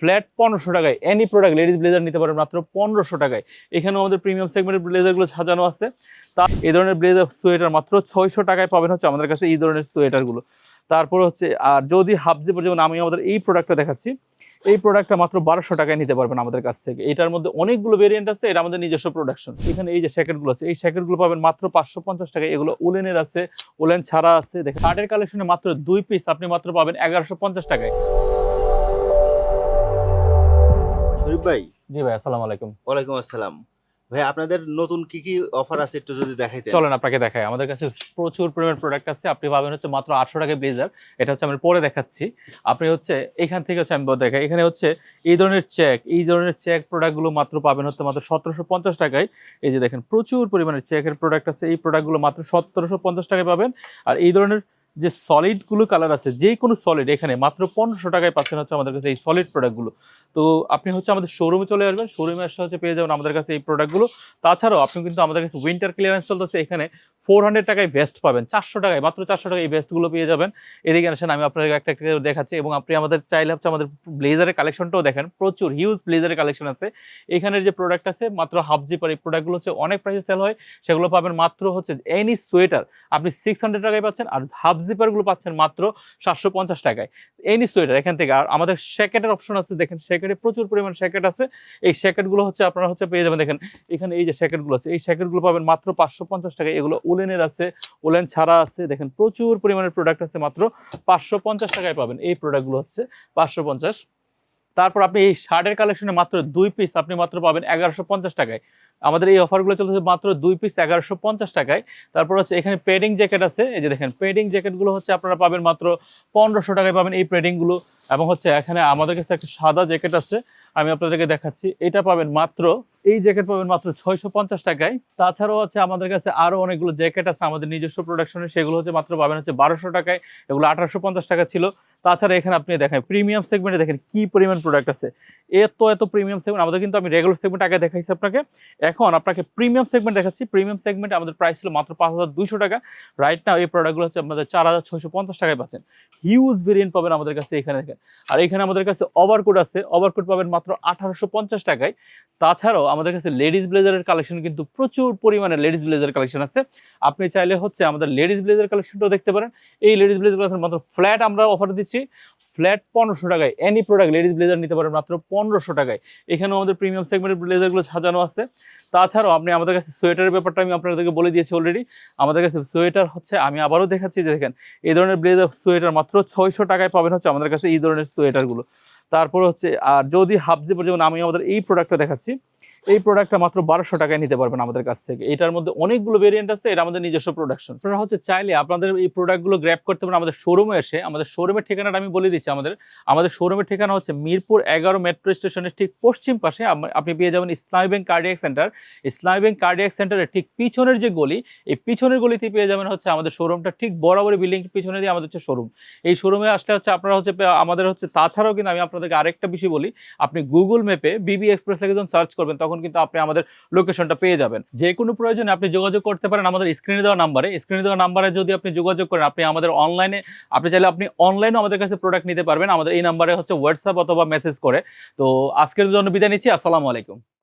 Flat পনেরোশো টাকায়। Any product ladies blazer নিতে পারেন মাত্র পনেরোশো টাকায়। এখানেও আমাদের প্রিমিয়াম সেগমেন্টের ব্লেজারগুলো সাজানো আছে। তা এই ধরনের ব্লেজার সোয়েটার মাত্র ছয়শো টাকায় পাবেন হচ্ছে আমাদের কাছে এই ধরনের সোয়েটারগুলো তারপর হচ্ছে, আর যদি হাফ জিপার যেমন আমি আমাদের এই প্রোডাক্টটা দেখাচ্ছি, এই প্রোডাক্টটা মাত্র বারোশো টাকায় নিতে পারবেন আমাদের কাছ থেকে। এটার মধ্যে অনেকগুলো ভেরিয়েন্ট আছে, এটা আমাদের নিজস্ব প্রোডাকশন এখানে এই যে শ্যাকেটগুলো আছে, এই শ্যাকেটগুলো পাবেন মাত্র পাঁচশো পঞ্চাশ টাকায়। এগুলো ওলেনের আছে ওলেন ছাড়া আছে। দেখেন শার্টের কালেকশনে মাত্র দুই পিস আপনি মাত্র পাবেন এগারোশো পঞ্চাশ টাকায়। শরীফ ভাই। জি ভাই আসসালামু আলাইকুম। ওয়ালাইকুম আসসালাম। ভাই আপনাদের নতুন কি কি অফার আছে একটু যদি দেখাইতেন? চলেন আপনাকে দেখাই। আমাদের কাছে প্রচুর পরিমাণ প্রোডাক্ট আছে। আপনি পাবেন হচ্ছে মাত্র আটশো টাকায় ব্লেজার এটা হচ্ছে আমি পরে দেখাচ্ছি। আপনি হচ্ছে এখান থেকে হচ্ছে আমি দেখাই। এখানে হচ্ছে এই ধরনের চেক এই ধরনের চেক প্রোডাক্টগুলো মাত্র পাবেন হচ্ছে মাত্র সতেরোশো পঞ্চাশ টাকায়। এই যে দেখেন প্রচুর পরিমাণে চেকের প্রোডাক্ট আছে। এই প্রোডাক্টগুলো মাত্র সতেরোশো পঞ্চাশ টাকায় পাবেন। আর এই ধরনের যে সলিডগুলো কালার আছে, যে কোনো সলিড এখানে মাত্র পনেরোশো টাকায় পাচ্ছেন হচ্ছে আমাদের কাছে এই সলিড প্রোডাক্টগুলো তো আপনি হচ্ছে আমাদের শোরুমে চলে আসবেন শোরুমে আসলে হচ্ছে পেয়ে যাবেন আমাদের কাছে এই প্রোডাক্টগুলো তাছাড়াও আপনি কিন্তু আমাদের কাছে উইন্টার ক্লিয়ারেন্স চলতেছে, এখানে ফোর হান্ড্রেড টাকায় ভেস্ট পাবেন, চারশো টাকায়, মাত্র চারশো টাকায় এই ভেস্টগুলো পেয়ে যাবেন। এদিকে আসেন, আমি আপনাকে একটা একটা দেখাচ্ছি এবং আপনি আমাদের চাইলে হচ্ছে আমাদের ব্লেজারের কালেকশনটাও দেখেন, প্রচুর হিউজ ব্লেজারের কালেকশন আছে। এখানের যে প্রোডাক্ট আছে, মাত্র হাফ জিপার এই প্রোডাক্টগুলো হচ্ছে অনেক প্রাইসে সেল হয়, সেগুলো পাবেন মাত্র হচ্ছে এনি সোয়েটার আপনি সিক্স হান্ড্রেড টাকায় পাচ্ছেন আর হাফ জিপারগুলো পাচ্ছেন মাত্র সাতশো পঞ্চাশ টাকায়। এনি সোয়েটার এখান থেকে। আর আমাদের শ্যাকেটের অপশন আছে, দেখেন শ্যাকেটে প্রচুর পরিমাণ শ্যাকেট আছে। এই শ্যাকেটগুলো হচ্ছে, আপনারা হচ্ছে পেয়ে যাবেন, দেখেন, এখানে এই যে শ্যাকেটগুলো আছে, এই শ্যাকেটগুলো পাবেন মাত্র পাঁচশো পঞ্চাশ টাকায়। এগুলো ওলেনের আছে, ওলেন ছাড়া আছে, দেখেন, প্রচুর পরিমাণের প্রোডাক্ট আছে, মাত্র পাঁচশো পঞ্চাশ টাকায় পাবেন। এই প্রোডাক্টগুলো হচ্ছে পাঁচশো পঞ্চাশ। তারপর আপনি এই শার্টের কালেকশনে মাত্র দুই পিস আপনি মাত্র পাবেন এগারোশো পঞ্চাশ টাকায়। আমাদের এই অফারগুলো চলতেছে মাত্র দুই পিস এগারোশো পঞ্চাশ টাকায়। তারপর হচ্ছে এখানে পেডিং জ্যাকেট আছে, এই যে দেখেন পেডিং জ্যাকেটগুলো হচ্ছে আপনারা পাবেন মাত্র পনেরোশো টাকায় পাবেন এই পেডিংগুলো এবং হচ্ছে এখানে আমাদের কাছে একটা সাদা জ্যাকেট আছে, আমি আপনাদেরকে দেখাচ্ছি। এটা পাবেন মাত্র এই জ্যাকেট পাবেন মাত্র ছয়শো পঞ্চাশ টাকায়। তাছাড়াও হচ্ছে আমাদের কাছে আরও অনেকগুলো জ্যাকেট আছে, আমাদের নিজস্ব প্রোডাকশনে সেগুলো হচ্ছে মাত্র পাবেন হচ্ছে বারোশো টাকায়। এগুলো আঠারোশো পঞ্চাশ টাকা ছিল। তাছাড়া এখানে আপনি দেখেন প্রিমিয়াম সেগমেন্টে দেখেন কি পরিমাণ প্রোডাক্ট আছে। এত এত প্রিমিয়াম সেগমেন্ট আমাদের কিন্তু আমি রেগুলার সেগমেন্ট আগে দেখাইছি আপনাকে। এখন আপনাকে প্রিমিয়াম সেগমেন্ট দেখাচ্ছি। প্রিমিয়াম সেগমেন্টে আমাদের প্রাইস ছিল মাত্র পাঁচ হাজার দুইশো টাকা। রাইট না এই প্রোডাক্টগুলো হচ্ছে আমাদের চার হাজার ছয়শো পঞ্চাশ টাকায় পাচ্ছেন। হিউজ ভেরিয়েন্ট পাবেন আমাদের কাছে এখানে দেখেন। আর এখানে আমাদের কাছে ওভারকোট আছে। ওভারকোট পাবেন মাত্র আঠারোশো পঞ্চাশ টাকায়। তাছাড়াও আমাদের কাছে লেডিস ব্লেজারের কালেকশন কিন্তু প্রচুর পরিমাণে লেডিস ব্লেজার কালেকশন আছে। আপনি চাইলে হচ্ছে আমাদের লেডিস ব্লেজার কালেকশনটাও দেখতে পারেন। এই লেডিস ব্লেজার কালেকশন মাত্র ফ্ল্যাট আমরা অফার দিচ্ছি। ফ্ল্যাট পনেরোশো টাকায়। এনি প্রোডাক্ট লেডিস ব্লেজার নিতে পারেন মাত্র পনেরোশো টাকায়। এখানেও আমাদের প্রিমিয়াম সেগমেন্টের ব্লেজারগুলো সাজানো আছে। তাছাড়াও আপনি আমাদের কাছে সোয়েটারের ব্যাপারটা আমি আপনাদেরকে বলে দিয়েছি অলরেডি আমাদের কাছে সোয়েটার হচ্ছে, আমি আবারও দেখাচ্ছি যে দেখেন, এই ধরনের ব্লেজার সোয়েটার মাত্র ছয়শো টাকায় পাবেন হচ্ছে আমাদের কাছে এই ধরনের সোয়েটারগুলো। তারপর হচ্ছে, আর যদি হাফ জিপার যেমন আমি আমাদের এই প্রোডাক্টটা দেখাচ্ছি এই প্রোডাক্টটা মাত্র বারোশো টাকায় নিতে পারবেন আমাদের কাছ থেকে। এটার মধ্যে অনেকগুলো ভেরিয়েন্ট আছে এটা আমাদের নিজস্ব প্রোডাকশন আপনারা হচ্ছে চাইলে আপনাদের এই প্রোডাক্টগুলো গ্র্যাপ করতে পারেন আমাদের শোরুমে এসে। আমাদের শোরুমের ঠিকানাটা আমি বলে দিচ্ছি আমাদের। আমাদের শোরুমের ঠিকানা হচ্ছে মিরপুর এগারো মেট্রো স্টেশনের ঠিক পশ্চিম পাশে। আপনি পেয়ে যাবেন Islami bank cardiac centre Islami bank cardiac সেন্টারের ঠিক পিছনের যে গলি, এই পিছনের গলিতে পেয়ে যাবেন হচ্ছে আমাদের শোরুমটা ঠিক বরাবরই বিল্ডিং পিছনে দিয়ে আমাদের হচ্ছে শোরুম এই শোরুমে আসলে হচ্ছে আপনারা হচ্ছে আমাদের হচ্ছে তাছাড়াও কিন্তু আমি আপনাদেরকে আরেকটা বিষয় বলি। আপনি গুগল ম্যাপে বিবি এক্সপ্রেস লিখে যখন সার্চ করবেন তখন কিন্তু আপনি আমাদের লোকেশনটা পেয়ে যাবেন। যে কোনো প্রয়োজনে আপনি যোগাযোগ করতে পারেন আমাদের স্ক্রিনে দেওয়া নাম্বারে স্ক্রিনে দেওয়া নাম্বারে যদি আপনি যোগাযোগ করেন, আপনি আমাদের অনলাইনে আপনি চাইলে আপনি অনলাইনে আমাদের কাছে প্রোডাক্ট নিতে পারবেন। আমাদের এই নাম্বারে হচ্ছে হোয়াটসঅ্যাপ অথবা মেসেজ করে। তো আজকের জন্য বিদায় নিচ্ছি। আসসালামু আলাইকুম।